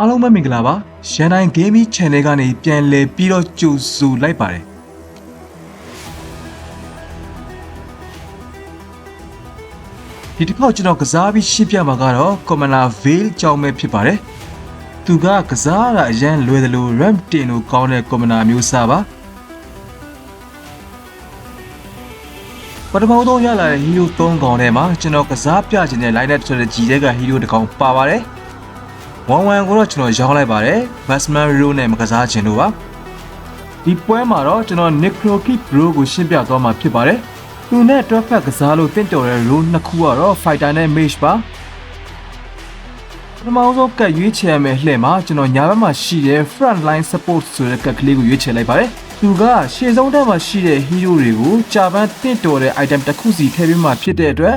အားလုံးပဲမင်္ဂလာပါရန်တိုင်း Gaming Channel ကနေပြန်လည်ပြီးတော့ကြိုဆိုလိုက်ပါတယ်ဒီတစ်ခေါက်ကျွန်တော်ကစားပြီးရှင်းပြမှာကတော့ Commander Veil ကြောင်းပဲဖြစ်ပါတယ်သူကကစားရအရန်လွယ်တယ်လို့ ramp တင်လို့ကောင်းတဲ့ Commander မျိုးစားပါပထမဆုံးရလာတဲ့ Hero 3ကောင်ထဲမှာကျွန်တော်ကစားပြခြင်းတဲ့ line strategy တွေက Hero တစ်ကောင်ပါပါတယ် ဝမ်ဝမ်ကိုတော့ကျွန်တော်ရောင်းလိုက်ပါတယ် Basman Ro နဲ့မကစားခြင်းလို့ပါဒီပွဲမှာတော့ကျွန်တော် Necrokip Bro ကိုရှင်းပြသွားမှာဖြစ်ပါတယ်သူနဲ့တွက်ဖက်ကစားလို့တင့်တော်တဲ့ Ro နှစ်ခုကတော့ Fighter နဲ့ Mage ပါပထမဆုံးကတ်ရွေးချယ်ရမယ့်လှည့်မှာကျွန်တော်ညာဘက်မှာရှိတဲ့ front line support ဆိုတဲ့ကတ်ကလေးကိုရွေးချယ်လိုက်ပါတယ်သူကရှေ့ဆုံးတက်မှာရှိတဲ့ hero တွေကိုကြာပန်းတင့်တော်တဲ့ item တစ်ခုစီထည့်ပေးမှဖြစ်တဲ့အတွက်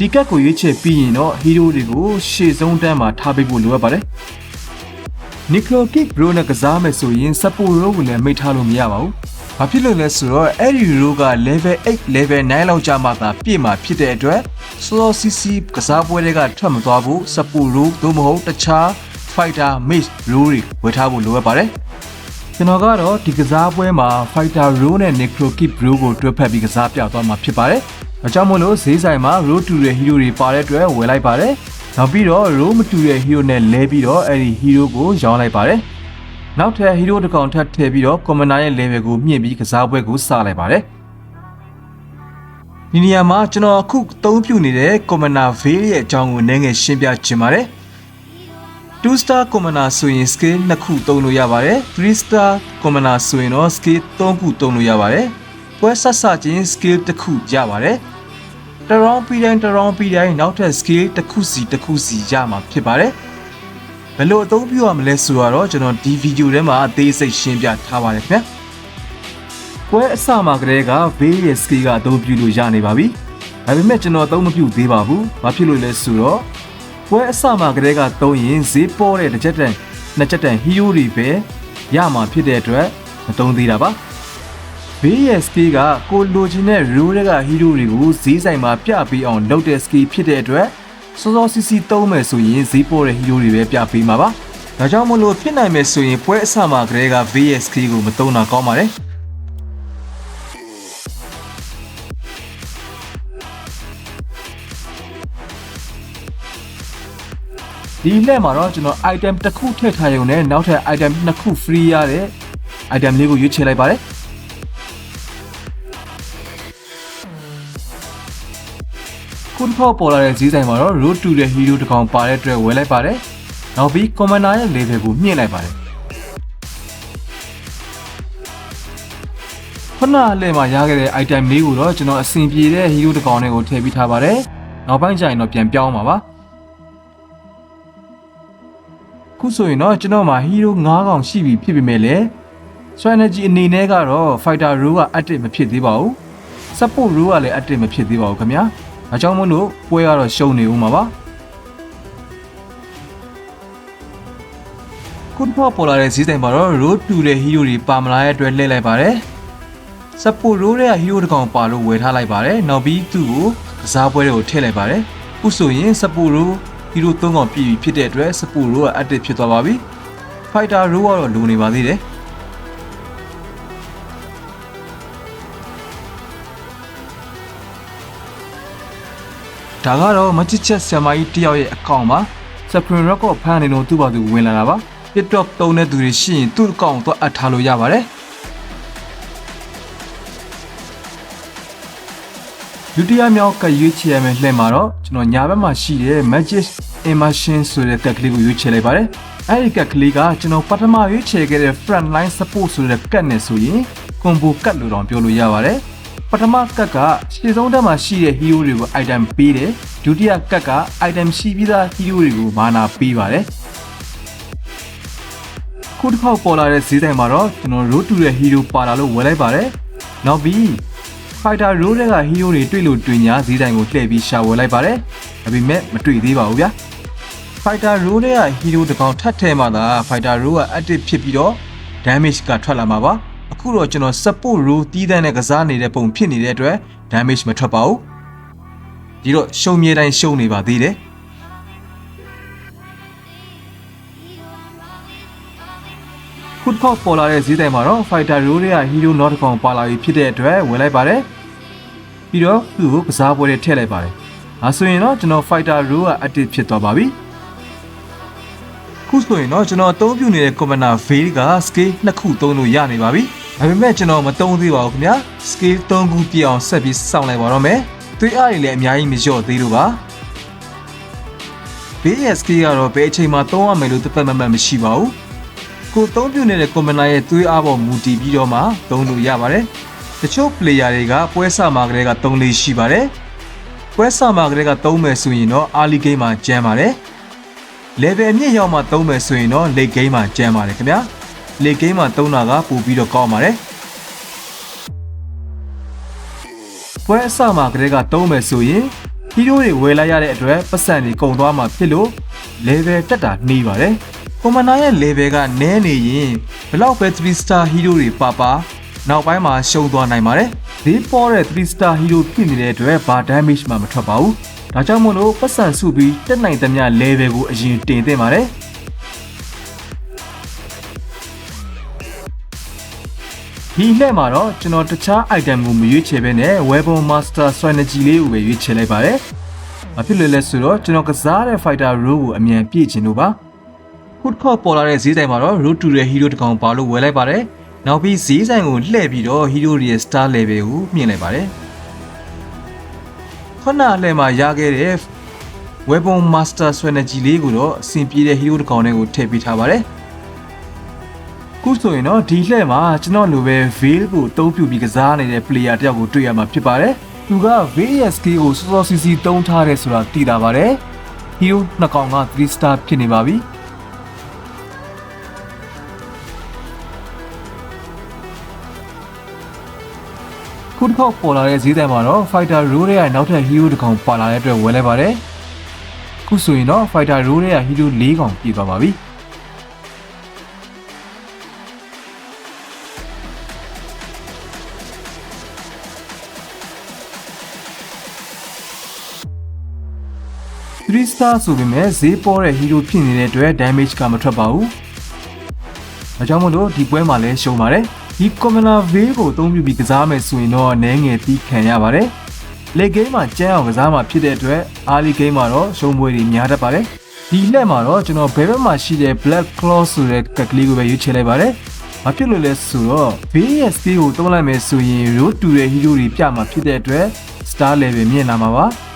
ဒီကတ်ကိုရွေးချယ်ပြီးရင်တော့ hero တွေကိုရှေ့ဆုံးတက်မှာထားပေးဖို့လိုအပ်ပါတယ် Nicolo Kick Bro နဲ့ကစားမယ်ဆိုရင် support row ကိုလည်းမိတ်ထားလို့မရပါဘူး။ဘာဖြစ်လို့လဲဆိုတော့အဲ့ဒီ row က level 8 level 9လောက်ကြာမှသာပြည့်မှာဖြစ်တဲ့အတွက် slow CC ကစားပွဲတွေကထွက်မသွားဘူး support row သို့မဟုတ်တခြား fighter mage row တွေဝယ်ထားဖို့လိုအပ်ပါတယ်။ကျွန်တော်ကတော့ဒီကစားပွဲမှာ fighter row နဲ့ Necro Kick Bro ကိုတွဲဖက်ပြီးကစားပြသွားမှာဖြစ်ပါတယ်။ အကြောင်းမို့လို့ဈေးဆိုင်မှာ row တူတဲ့ hero တွေပါတဲ့အတွက်ဝယ်လိုက်ပါတယ်။နောက်ပြီးတော့ row မတူတဲ့ hero နဲ့လဲပြီးတော့အဲ့ဒီ hero ကိုရောင်းလိုက်ပါတယ်။နောက်ထပ် hero တစ်ကောင်ထပ်ထည့်ပြီးတော့ commander ရဲ့ level ကိုမြင့်ပြီးကစားပွဲကိုစလိုက်ပါတယ်။ဒီနေရာမှာကျွန်တော်အခုအသုံးပြုနေတဲ့ commander veil ရဲ့အကြောင်းကိုနည်းငယ်ရှင်းပြချင်ပါတယ်။2 star commander ဆိုရင် skill 2ခုသုံးလို့ရပါတယ်3 star commander ဆိုရင်တော့ skill 3ခုသုံးလို့ရပါတယ် ပွဲဆက်စချင်း skill တစ်ခုရပါတယ်တရောင်းပြီးတိုင်းတရောင်းပြီးတိုင်းနောက်ထပ် skill တစ်ခုစီတစ်ခုစီရမှာဖြစ်ပါတယ်ဘယ်လိုအသုံးပြုရမလဲဆိုတော့ကျွန်တော်ဒီဗီဒီယိုထဲမှာအသေးစိတ်ရှင်းပြထားပါတယ်ခင်ဗျပွဲအစမှာကတည်းက veil ရဲ့ skill ကအသုံးပြုလို့ရနေပါပြီဒါပေမဲ့ကျွန်တော်အသုံးမပြုသေးပါဘူးဘာဖြစ်လို့လဲဆိုတော့ပွဲအစမှာကတည်းကသုံးရင်ဈေးပေါ်တဲ့တစ်ချက်တန်နှစ်ချက်တန် hero တွေပဲရမှာဖြစ်တဲ့အတွက်မသုံးသေးတာပါ ဘေးရဲ့ skill ကကိုလိုချင်တဲ့ role တွေက hero တွေကိုဈေးဆိုင်မှာပြပေးအောင်လုပ်တဲ့ skill ဖြစ်တဲ့အတွက်စောစောစီစီသုံးမယ်ဆိုရင်ဈေးပေါ်တဲ့ hero တွေပဲပြပေးမှာပါ။ဒါကြောင့်မလို့ဖြစ်နိုင်မယ်ဆိုရင်ပွဲအစမှာကတည်းကဘေးရဲ့ skill ကိုမသုံးတာကောင်းပါတယ်။ဒီလက်မှာတော့ကျွန်တော် item တစ်ခုထည့်ထားရုံနဲ့နောက်ထပ် item နှစ်ခု free ရတဲ့ item လေးကိုရွေးချယ်လိုက်ပါတယ် ခုတစ်ခေါက်ပေါ်လာတဲ့ဈေးဆိုင်မှာတော့ road to the hero တစ်ကောင်ပါတဲ့အတွက်ဝယ်လိုက်ပါတယ်နောက်ပြီး commander ရဲ့ level ကိုမြင့်လိုက်ပါတယ်ခုနအလဲမှာရခဲ့တဲ့ item လေးကိုတော့ကျွန်တော်အဆင်ပြေတဲ့ hero တစ်ကောင်တွေကိုထည့်ပေးထားပါတယ်နောက်ပိုင်းကျရင်တော့ပြန်ပြောင်းပါပါခုဆိုရင်တော့ကျွန်တော်မှာ hero 9កောင်ရှိပြီဖြစ်ပေမဲ့လည်း strategy အနေနဲ့ကတော့ fighter role က active မဖြစ်သေးပါဘူး support role ကလည်း active မဖြစ်သေးပါဘူးခင်ဗျာ အကြောင်းမို့လို့ပွဲကတော့ရှုံနေဦးမှာပါခုနကပေါ်လာတဲ့ဈေးဆိုင်မှာတော့ road to တဲ့ hero တွေပါမလာတဲ့အတွက်လှည့်လိုက်ပါတယ် support role ရဲ့ hero တစ်ကောင်ပါလို့ဝယ်ထားလိုက်ပါတယ်နောက်ပြီးသူ့ကိုကစားပွဲတွေကိုထည့်လိုက်ပါတယ်ခုဆိုရင် support role hero 3កောင်ပြည့်ပြီဖြစ်တဲ့အတွက် support role က active ဖြစ်သွားပါပြီ fighter role ကတော့လိုနေပါသေးတယ် ဒါကတော့မချစ်ချက်ဆရာမကြီးတယောက်ရဲ့အကောင့်ပါ Supreme Record ဖန်နေလို့သူ့ဘာသူဝင်လာတာပါ TikTok သုံးတဲ့သူတွေရှိရင်သူ့အကောင့်တော့အပ်ထားလို့ရပါတယ်ဒုတိယမြောက်ကရွေးချယ်ရမယ့်လှည့်မှာတော့ကျွန်တော်ညာဘက်မှာရှိတဲ့ Magic Immersion ဆိုတဲ့ကက်ကလေးကိုရွေးချယ်လိုက်ပါတယ်အဲ့ဒီကက်ကလေးကကျွန်တော်ပထမရွေးချယ်ခဲ့တဲ့ front line support ဆိုတဲ့ကက်နဲ့ဆိုရင် combo ကတ်လို့တော့ပြောလို့ရပါတယ် ပထမကက်ကရှေ့ဆုံးတက်မှာရှိတဲ့ hero တွေကို item ပေးတယ်ဒုတိယကက်က item ရှိပြီးသား hero တွေကိုမာနာပေးပါတယ်ခုတစ်ခေါက်ပေါ်လာတဲ့ဈေးဆိုင်မှာတော့ကျွန်တော် road to တဲ့ hero ပါလာလို့ဝယ်လိုက်ပါတယ်နောက်ပြီး fighter road တွေက hero တွေတွေ့လို့တွင်ညာဈေးဆိုင်ကိုလှည့်ပြီးရှာဝယ်လိုက်ပါတယ်ဒါပေမဲ့မတွေ့သေးပါဘူးဗျာ fighter road တွေက hero တစ်ကောင်ထပ်ထဲမှာသာ fighter road က active ဖြစ်ပြီးတော့ damage ကထွက်လာမှာပါ အခုတော့ကျွန်တော် support row တီးတန်းနဲ့ကစားနေတဲ့ပုံဖြစ်နေတဲ့အတွက် damage မထွက်ပါဘူးဒီတော့ရှုံမြေတိုင်းရှုံနေပါသေးတယ်ခုတစ်ခေါက်ပေါ်လာတဲ့ဈေးတိုင်မှာတော့ Fighter Role ရဲ့ Hero Not ကောင်ပါလာပြီးဖြစ်တဲ့အတွက်ဝင်လိုက်ပါတယ်ပြီးတော့သူ့ကိုကစားပွဲတွေထည့်လိုက်ပါတယ်အဲဆိုရင်တော့ကျွန်တော် Fighter Role က active ဖြစ်သွားပါပြီခုဆိုရင်တော့ကျွန်တော်အသုံးပြုနေတဲ့ Commander Veil က scale နှစ်ခုသုံးလို့ရနေပါပြီ ဒါပေမဲ့ကျွန်တော်မသုံးသေးပါဘူးခင်ဗျာ scale 3ခုပြည့်အောင်ဆက်ပြီးစောင့်လိုက်ပါတော့မယ်သွေးအားတွေလည်းအများကြီးမလျော့သေးလို့ပါ BSK ကတော့ဘယ်အချိန်မှသုံးရမယ်လို့သတ်မှတ်မှတ်မရှိပါဘူး။ကိုသုံးပြုနေတဲ့ commander ရဲ့သွေးအားပေါ်မူတည်ပြီးတော့မှသုံးလို့ရပါတယ်။တချို့ player တွေကပွဲဆမှာကလေးကသုံးလေးရှိပါတယ်။ပွဲဆမှာကလေးကသုံးမယ်ဆိုရင်တော့ early game မှာကျန်ပါတယ်။ level အမြင့်ရောက်မှသုံးမယ်ဆိုရင်တော့ late game မှာကျန်ပါတယ်ခင်ဗျာ။ late game မှာသုံးတာကပိုပြီးတော့ကောင်းပါတယ်။ပွဲအစမှာကလေးကသုံးမယ်ဆိုရင်ဟီးရိုးတွေဝယ်လိုက်ရတဲ့အတွက်ပတ်စံတွေကုန်သွားမှာဖြစ်လို့ level တက်တာနှီးပါတယ်။ commander ရဲ့ level ကနည်းနေရင်ဘလောက်ပဲ3 star hero တွေပါပါနောက်ပိုင်းမှာရှုံးသွားနိုင်ပါတယ်။ဒီပေါ်တဲ့3 star hero ဖြစ်နေတဲ့အတွက်ဘာ damage မှမထွက်ပါဘူး။ဒါကြောင့်မို့လို့ပတ်စံစုပြီးတက်နိုင်သမျှ level ကိုအရင်တင်သင့်ပါတယ်။ ဒီလှည့်မှာတော့ကျွန်တော်တခြား item ကိုမရွေးချယ်ဘဲနဲ့ Weapon Master Strategy လေးကိုပဲရွေးချယ်လိုက်ပါတယ်။ဘာဖြစ်လို့လဲဆိုတော့ကျွန်တော်ကစားတဲ့ Fighter Role ကိုအမြန်ပြည့်ချင်လို့ပါ။ခုတစ်ခေါက်ပေါ်လာတဲ့ဈေးဆိုင်မှာတော့ Road to the Hero တကောင်ပါလို့ဝယ်လိုက်ပါတယ်။နောက်ပြီးဈေးဆိုင်ကိုလှည့်ပြီးတော့ Hero ရဲ့ Star Level ကိုမြင့်လိုက်ပါတယ်။ခုနအလှည့်မှာရခဲ့တဲ့ Weapon Master Strategy လေးကိုတော့အဆင်ပြေတဲ့ Hero တကောင်တွေကိုထည့်ပေးထားပါတယ်။ ခုဆိုရင်တော့ဒီလှည့်မှာကျွန်တော်လိုပဲ Veil ကိုအသုံးပြုပြီးကစားနေတဲ့ player တယောက်ကိုတွေ့ရမှာဖြစ်ပါတယ်။သူက VSK ကိုစောစောစီစီတုံးထားတယ်ဆိုတာသိတာပါတယ်။ Hero နှစ်ကောင်က3 star ဖြစ်နေပါပြီ။ခုတစ်ခေါက်ပေါ်လာတဲ့ဈေးတိုင်မှာတော့ Fighter Role ရဲ့နောက်ထပ် Hero တစ်ကောင်ပါလာတဲ့အတွက်ဝယ်လိုက်ပါတယ်။ခုဆိုရင်တော့ Fighter Role ရဲ့ Hero ၄ကောင်ပြည့်သွားပါပြီ။။ star ဆိုပေမဲ့ဈေးပေါ်တဲ့ hero ဖြစ်နေတဲ့အတွက် damage ကမထွက်ပါဘူး။ဒါကြောင့်မို့လို့ဒီပွဲမှာလည်းရှုံးပါတယ်။ဒီ commander veil ကိုအသုံးပြုပြီးကစားမယ်ဆိုရင်တော့နည်းငယ်ပြီးခံရပါတယ်။ late game မှာကျန်းအောင်ကစားမှာဖြစ်တဲ့အတွက် early game မှာတော့ရှုံးပွဲတွေများတတ်ပါတယ်။ဒီလက်မှာတော့ကျွန်တော်ဘယ်ဘက်မှာရှိတဲ့ black claw ဆိုတဲ့ကက်ကလေးကိုပဲရွေးချယ်လိုက်ပါတယ်။ဘာဖြစ်လို့လဲဆိုတော့ VSK ကိုသုံးလိုက်မယ်ဆိုရင် road to တဲ့ hero တွေပြမှာဖြစ်တဲ့အတွက် star level မြင့်လာမှာပါ။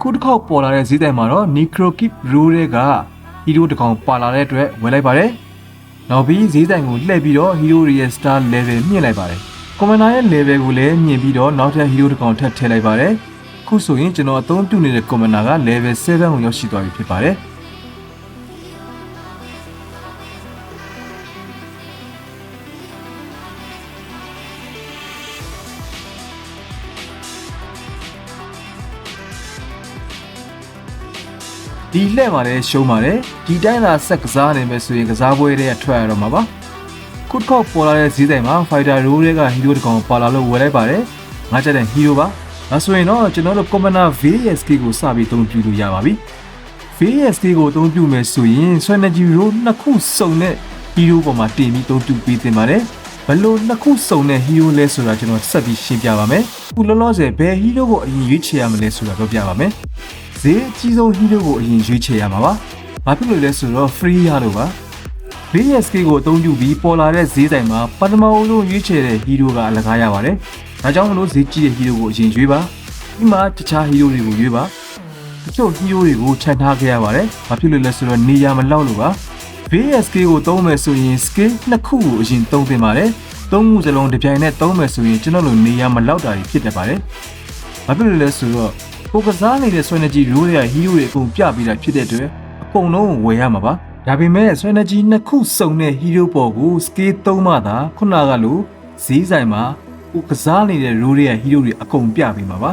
ခုတစ်ခေါက်ပေါ်လာတဲ့ဈေးတိုင်မှာတော့ Necrokip Rule တွေကဟီရိုတကောင်ပါလာတဲ့အတွက်ဝယ်လိုက်ပါတယ်။နောက်ပြီးဈေးတိုင်ကိုလှည့်ပြီးတော့ဟီရိုရဲ့ star level မြင့်လိုက်ပါတယ်။ Commander ရဲ့ level ကိုလည်းမြင့်ပြီးတော့နောက်ထပ်ဟီရိုတကောင်ထပ်ထည့်လိုက်ပါတယ်။ခုဆိုရင်ကျွန်တော်အသုံးပြုနေတဲ့ Commander က level 7ကိုရောက်ရှိသွားပြီဖြစ်ပါတယ်။ ဒီလှည့်မှာလည်းရှုံးပါတယ်ဒီတိုင်းသာဆက်ကစားနေမယ်ဆိုရင်ကစားပွဲတွေကထွက်ရတော့မှာပါခုတစ်ခေါက်ပေါ်လာတဲ့ဈေးဆိုင်မှာ fighter role တွေကဟီရိုတကောင်ပါလာလို့ဝယ်လိုက်ပါတယ်ငါကြတဲ့ဟီရိုပါဒါဆိုရင်တော့ကျွန်တော်တို့ commander VSK ကိုစပြီးအသုံးပြုလို့ရပါပြီ VSK ကိုအသုံးပြုမယ်ဆိုရင် strategy role နှစ်ခုစုံတဲ့ဟီရိုပေါ်မှာတင်ပြီးအသုံးပြုပေးသင့်ပါတယ်ဘလို့နှစ်ခုစုံတဲ့ဟီရိုလဲဆိုတာကျွန်တော်ဆက်ပြီးရှင်းပြပါမယ်ခုလောလောဆယ်ဘယ်ဟီရိုကိုအရင်ရွေးချယ်ရမလဲဆိုတာပြောပြပါမယ် ဈေးအကြီးဆုံးဟီးရိုကိုအရင်ရွေးချယ်ရမှာပါ။ဘာဖြစ်လို့လဲဆိုတော့ free ရလို့ပါ။ VSK ကိုအသုံးပြုပြီးပေါ်လာတဲ့ဈေးဆိုင်မှာပထမအဆုံးရွေးချယ်တဲ့ဟီးရိုကအလကားရပါတယ်။ဒါကြောင့်မလို့ဈေးကြီးတဲ့ဟီးရိုကိုအရင်ရွေးပါ။ဒီမှာတခြားဟီးရိုတွေကိုရွေးပါ။တချို့ဟီးရိုတွေကိုခြံထားခဲ့ရပါတယ်။ဘာဖြစ်လို့လဲဆိုတော့နေရာမလောက်လို့ပါ။ VSK ကိုသုံးမယ်ဆိုရင် skill နှစ်ခုကိုအရင်သုံးသင့်ပါတယ်။သုံးခုစလုံးတစ်ပြိုင်နက်သုံးမယ်ဆိုရင်ကျွန်တော်တို့နေရာမလောက်တာဖြစ်တတ်ပါတယ်။ဘာဖြစ်လို့လဲဆိုတော့ ကိုကစားနေတဲ့ strategy role တွေက hero တွေအကုန်ပြပေးတာဖြစ်တဲ့အတွက်အကုန်လုံးဝယ်ရမှာပါဒါပေမဲ့ strategy နှစ်ခုစုံတဲ့ hero ပေါ်ကို scale 3မှသာခုနကလိုဈေးဆိုင်မှာကိုကစားနေတဲ့ role တွေက hero တွေအကုန်ပြပေးမှာပါ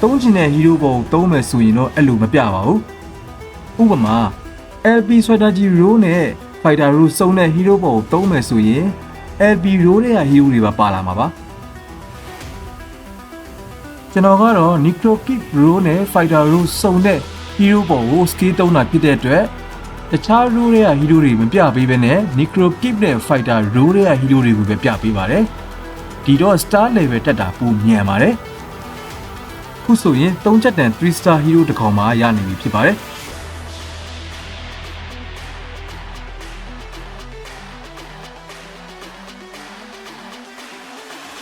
သုံးချင်တဲ့ hero ပေါ်ကိုသုံးမယ်ဆိုရင်တော့အဲ့လိုမပြပါဘူးဥပမာ LP strategy role နဲ့ fighter role စုံတဲ့ hero ပေါ်ကိုသုံးမယ်ဆိုရင် LB Row တွေက hero တွေပါပါလာမှာပါ ကျွန်တော်ကတော့ Necro Kid Row နဲ့ Fighter Row စုံတဲ့ hero ပေါ်ကို skill တုံးတာဖြစ်တဲ့အတွက်တခြား row တွေက hero တွေမပြပေးဘဲနဲ့ Necro Kid နဲ့ Fighter Row တွေက hero တွေကိုပဲပြပေးပါတယ်ဒီတော့ star level တက်တာပိုမြန်ပါတယ်ခုဆိုရင်3ချက်တန်3 star hero တစ်ကောင်မှရနေပြီဖြစ်ပါတယ်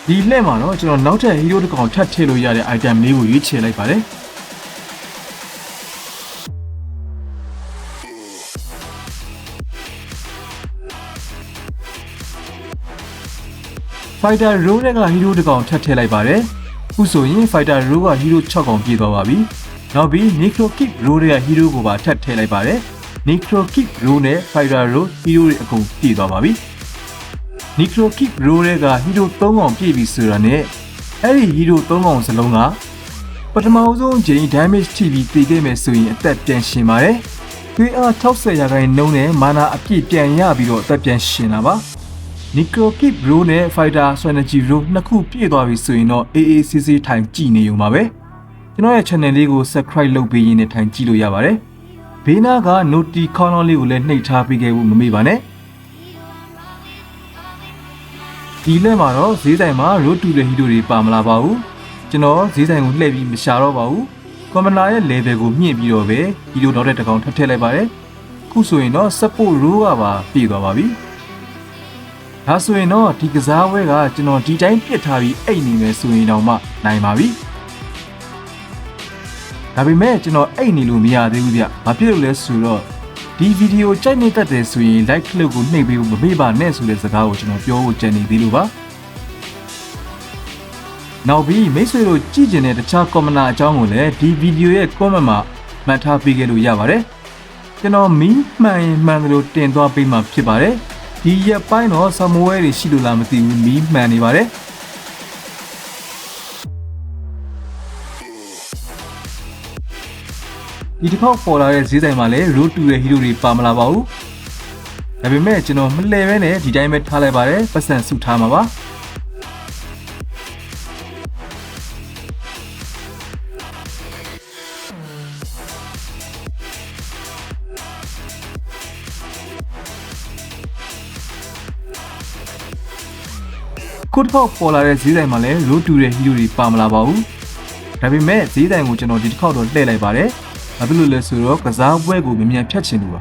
ဒီလက်မှာတော့ကျွန်တော်နောက်ထပ် hero တစ်ကောင်ထပ်ထည့်လို့ရတဲ့ item လေးကိုရွေးချယ်လိုက်ပါတယ် Fighter Row တွေက hero တစ်ကောင်ထပ်ထည့်လိုက်ပါတယ်ခုဆိုရင် Fighter Row က hero 6ကောင်ပြည့်သွားပါပြီနောက်ပြီး Necro Kick Row တွေက hero ကိုပါထပ်ထည့်လိုက်ပါတယ် Necro Kick Row နဲ့ Fighter Row hero တွေအကုန်ပြည့်သွားပါပြီ Necro Kick Row တွေက hero 3ကောင်ပြည့်ပြီဆိုတာနဲ့အဲ့ဒီ hero 3ကောင်စလုံးကပထမဆုံးချိန် damage ထိပြီးတည်ခဲ့မယ်ဆိုရင်အသက်ပြန်ရှင်ပါတယ်။သွေးအား60ရာခိုင်နှုန်းနဲ့မာနာအပြည့်ပြန်ရပြီးတော့အသက်ပြန်ရှင်လာပါ။ Necro Kick Row နဲ့ Fighter Strategy Row နှစ်ခုပြည့်သွားပြီဆိုရင်တော့ AACC ထိုင်ကြည့်နေုံပါပဲ။ကျွန်တော်ရဲ့ channel လေးကို subscribe လုပ်ပေးရင်းနဲ့ထိုင်ကြည့်လို့ရပါတယ်။ဘေးနားက noti ခေါင်းလောင်းလေးကိုလည်းနှိပ်ထားပေးခဲ့ဖို့မမေ့ပါနဲ့။ ဒီလက်မှာတော့ဈေးဆိုင်မှာ road to the hero တွေပါမလာပါဘူးကျွန်တော်ဈေးဆိုင်ကိုလှည့်ပြီးမရှာတော့ပါဘူးကွန်မန်ဒါရဲ့ level ကိုမြင့်ပြီးတော့ပဲ hero တော့တဲ့တကောင်ထပ်ထည့်လိုက်ပါတယ်ခုဆိုရင်တော့ support row ကပါပြည့်သွားပါပြီဒါဆိုရင်တော့ဒီကစားပွဲကကျွန်တော်ဒီတိုင်းပြစ်ထားပြီးအိတ်နေမယ်ဆိုရင်တော့မှနိုင်ပါပြီဒါပေမဲ့ကျွန်တော်အိတ်နေလို့မရသေးဘူးဗျ။ဘာဖြစ်လို့လဲဆိုတော့ ဒီဗီဒီယိုကြိုက်နေတတ်တယ်ဆိုရင် like လုပ်ကိုနှိပ်ပေးဖို့မမေ့ပါနဲ့ဆိုတဲ့စကားကိုကျွန်တော်ပြောဖို့ကြံနေသေးလို့ပါနောက်ပြီးမိတ်ဆွေတို့ကြည့်ကျင်တဲ့တခြား comment အကြောင်းကိုလည်းဒီဗီဒီယိုရဲ့ comment မှာမှတ်ထားပေးခဲ့လို့ရပါတယ်ကျွန်တော်မီးမှန်ရင်မှန်တယ်လို့တင်သွားပေးမှာဖြစ်ပါတယ်ဒီရက်ပိုင်းတော့ဆမဝဲတွေရှိလို့လားမသိဘူးမီးမှန်နေပါတယ် ဒီတစ်ခေါက်ပေါ်လာတဲ့ဈေးဆိုင်မှာလည်း road to ရဲ့ hero တွေပါမလာပါဘူး။ဒါပေမဲ့ကျွန်တော်မလှည့်ပဲနဲ့ဒီတိုင်းပဲထားလိုက်ပါတယ်ပတ်စံစုထားမှာပါ။ခုတစ်ခေါက်ပေါ်လာတဲ့ဈေးဆိုင်မှာလည်း road to ရဲ့ hero တွေပါမလာပါဘူး။ဒါပေမဲ့ဈေးဆိုင်ကိုကျွန်တော်ဒီတစ်ခေါက်တော့လှည့်လိုက်ပါတယ်။ ဘာဖြစ်လို့လဲဆိုတော့ကစားပွဲကိုမြန်မြန်ဖြတ်ချင်လို့ပါ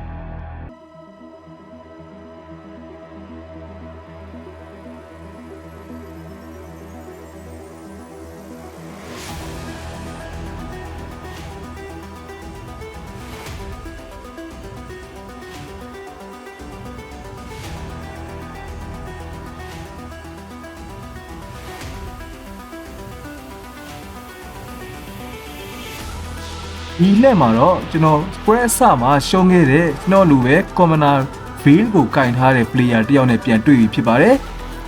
လက်မှာတော့ကျွန်တော်ပွဲအစမှာရှုံးခဲ့တဲ့ကျွန်တော်လူပဲ commoner veil ကိုကင်ထားတဲ့ player တယောက်နဲ့ပြန်တွေ့ပြီဖြစ်ပါတယ်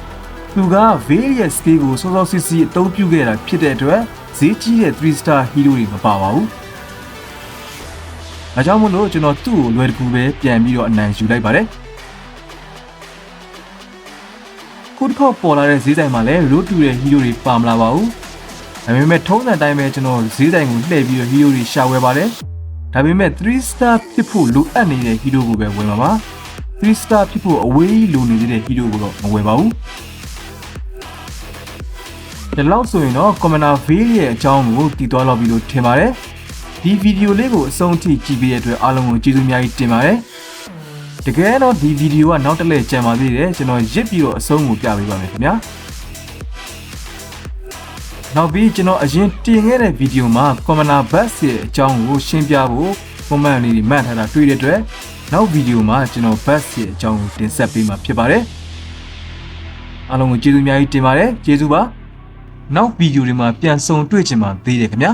။သူက veil ရဲ့ skill ကိုစောစောစီစီအသုံးပြုခဲ့တာဖြစ်တဲ့အတွက်ဈေးကြီးတဲ့3 star hero တွေမပါပါဘူး။ဒါကြောင့်မို့လို့ကျွန်တော်သူ့ကိုလွယ်တကူပဲပြန်ပြီးတော့အနိုင်ယူလိုက်ပါတယ်။ခုတစ်ခေါက်ပေါ်လာတဲ့ဈေးဆိုင်မှာလည်း road to တဲ့ hero တွေပါမလာပါဘူး။ ဒါပေမဲ့ထုံးစံတိုင်းပဲကျွန်တော်ဈေးဆိုင်ကိုလှည့်ပြီးတော့ hero တွေရှာဝယ်ပါတယ်ဒါပေမဲ့3 star ဖြစ်ဖို့လိုအပ်နေတဲ့ hero ကိုပဲဝယ်ပါပါ3 star ဖြစ်ဖို့အဝေးလိုနေသေးတဲ့ hero ကိုတော့မဝယ်ပါဘူးဒီလောက်ဆိုရင်တော့ Commander Veil ရဲ့အကြောင်းကိုတည်သွားလောက်ပြီလို့ထင်ပါတယ်ဒီဗီဒီယိုလေးကိုအဆုံးထိကြည့်ပေးတဲ့အတွက်အားလုံးကိုကျေးဇူးအများကြီးတင်ပါတယ်တကယ်တော့ဒီဗီဒီယိုကနောက်တစ်လဲကြံပါသေးတယ်ကျွန်တော်ရစ်ပြီးတော့အဆုံးကိုပြပေးပါမယ်ခင်ဗျာ နောက်ပြီးကျွန်တော်အရင်တင်ခဲ့တဲ့ဗီဒီယိုမှာ Commander Bus ရဲ့အကြောင်းကိုရှင်းပြဖို့ comment လေးတွေမှတ်ထားတာတွေ့တဲ့အတွက်နောက်ဗီဒီယိုမှာကျွန်တော် Bus ရဲ့အကြောင်းကိုတင်ဆက်ပေးမှာဖြစ်ပါတယ်အားလုံးကိုကျေးဇူးအများကြီးတင်ပါတယ်ကျေးဇူးပါနောက်ဗီဒီယိုတွေမှာပြန်ဆုံတွေ့ချင်ပါသေးတယ်ခင်ဗျာ